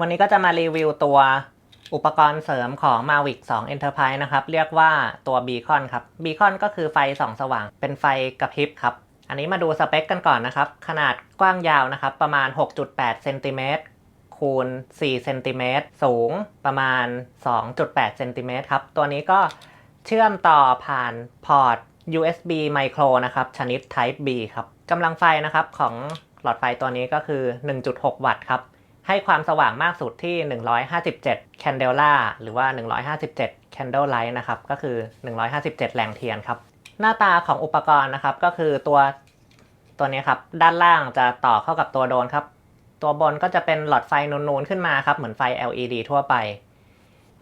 วันนี้ก็จะมารีวิวตัวอุปกรณ์เสริมของ Mavic 2 Enterprise นะครับ เรียกว่าตัว Beacon ครับ Beacon ก็คือไฟส่องสว่าง เป็นไฟกระพริบครับ อันนี้มาดูสเปคกันก่อนนะครับ ขนาดกว้างยาวนะครับ ประมาณ 6.8เซนติเมตรคูณ4เซนติเมตรสูงประมาณ 2.8เซนติเมตรครับ ตัวนี้ก็เชื่อมต่อผ่านพอร์ต USB Micro นะครับ ชนิด Type B ครับกำลังไฟนะครับของหลอดไฟตัวนี้ก็คือ 1.6 วัตต์ครับ ให้ความสว่างมากสุดที่ 157 candela หรือว่า 157 candle light นะครับ ก็คือ 157 แรงเทียนครับ หน้าตาของอุปกรณ์นะครับ ก็คือตัวตัวนี้ครับ ด้านล่างจะต่อเข้ากับตัวโดนครับ ตัวบนก็จะเป็นหลอดไฟนูนๆ ขึ้นมาครับ เหมือนไฟ LED ทั่วไป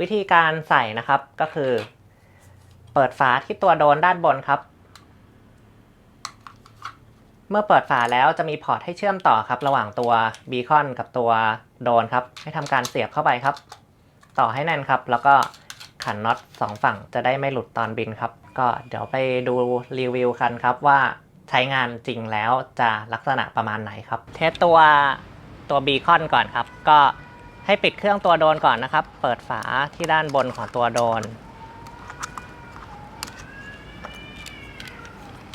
วิธีการใส่นะครับก็คือ เปิดฝาที่ตัวโดนด้านบนครับ เมื่อเปิดฝาแล้วจะมีพอร์ตให้เชื่อมต่อครับ ระหว่างตัวบีคอนกับตัวโดนครับ ให้ทำการเสียบเข้าไปครับ ต่อให้แน่นครับ แล้วก็ขันน็อตสองฝั่งจะได้ไม่หลุดตอนบินครับ ก็เดี๋ยวไปดูรีวิวกันครับว่าใช้งานจริงแล้วจะลักษณะประมาณไหนครับ เทสตัวตัวบีคอนก่อนครับ ก็ให้ปิดเครื่องตัวโดนก่อนนะครับ เปิดฝาที่ด้านบนของตัวโดน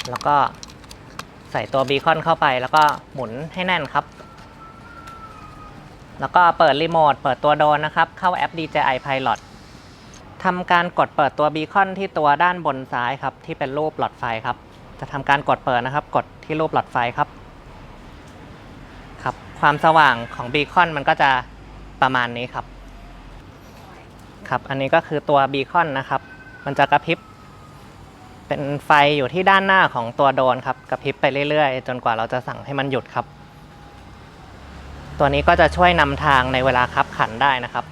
แล้วก็ ใส่ตัวบีคอนเข้าไป แล้วก็หมุนให้แน่นครับ แล้วก็เปิดรีโมทเปิดตัวโดนนะครับ เข้าแอป DJI Pilot ทำการกดเปิดตัวบีคอนที่ตัวด้านบนซ้ายครับ ที่เป็นรูปหลอดไฟครับ จะทำการกดเปิดนะครับ กดที่รูปหลอดไฟครับ ครับ ความสว่างของบีคอนมันก็จะประมาณนี้ครับ ครับ อันนี้ก็คือตัวบีคอนนะครับ มันจะกระพริบ เป็นไฟอยู่ที่ด้านหน้าของตัวโดนครับกระพริบไปเรื่อยๆ จนกว่าเราจะสั่งให้มันหยุดครับ ตัวนี้ก็จะช่วยนำทางในเวลาคับขันได้นะครับ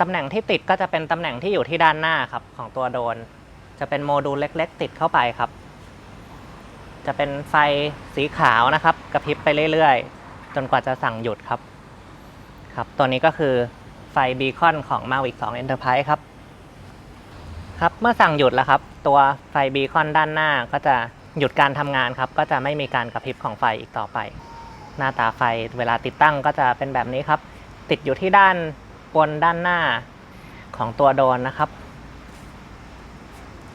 ตำแหน่งที่ติดก็จะเป็นตำแหน่งที่อยู่ที่ด้านหน้าครับของตัวโดน จะเป็นโมดูลเล็ก ๆ ติดเข้าไปครับ จะเป็นไฟสีขาวนะครับกระพริบไปเรื่อยๆ จนกว่าจะสั่งหยุดครับ ครับ ตัวนี้ก็คือไฟบีคอนของ Mavic 2 Enterprise ครับ ครับเมื่อสั่งหยุดแล้วครับ ตัวไฟบีคอนด้านหน้าก็จะหยุดการทำงานครับ ก็จะไม่มีการกระพริบของไฟอีกต่อไป หน้าตาไฟเวลาติดตั้งก็จะเป็นแบบนี้ครับ ติดอยู่ที่ด้านบนด้านหน้าของตัวโดนนะครับ